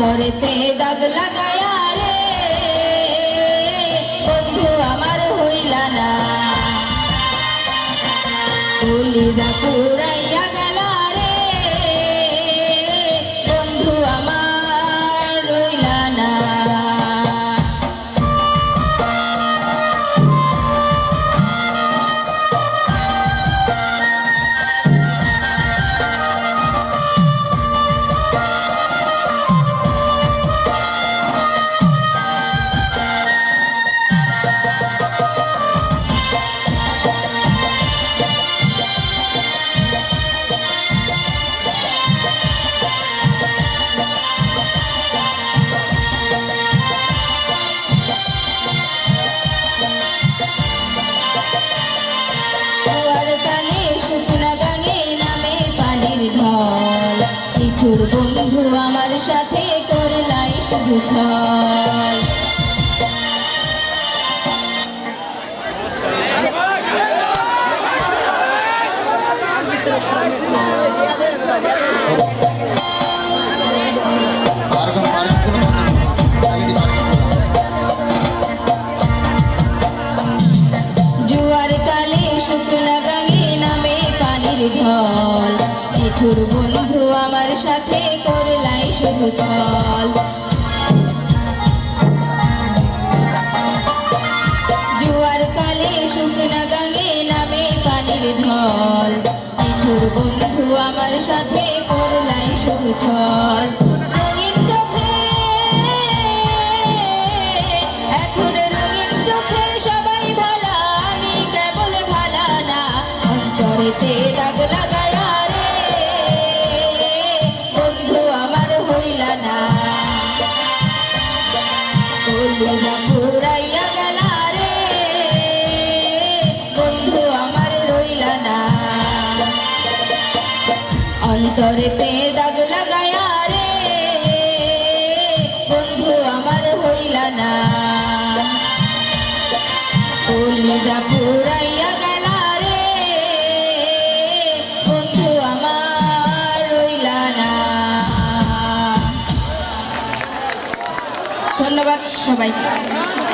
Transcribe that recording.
অন্তরেতে দাগ লাগায়া রে। বন্ধু আমার হইলা না। পুরাইয়া গেলা নিঠুর বন্ধু আমার সাথে করলাই শুধু জোয়ার কালে শুকনা গাঙে নামে পানির ঢল। নিঠুর বন্ধু আমার সাথে করলাই শুধু ছল জোয়ার কালে শুকনা গাঙে নামে পানির ঢল। নিঠুর বন্ধু আমার সাথে করলাই শুধু এখন অন্তরেতে দাগ রে বন্ধু আমার না। পুরাইয়া গেলা ধন্যবাদ সবাইকে।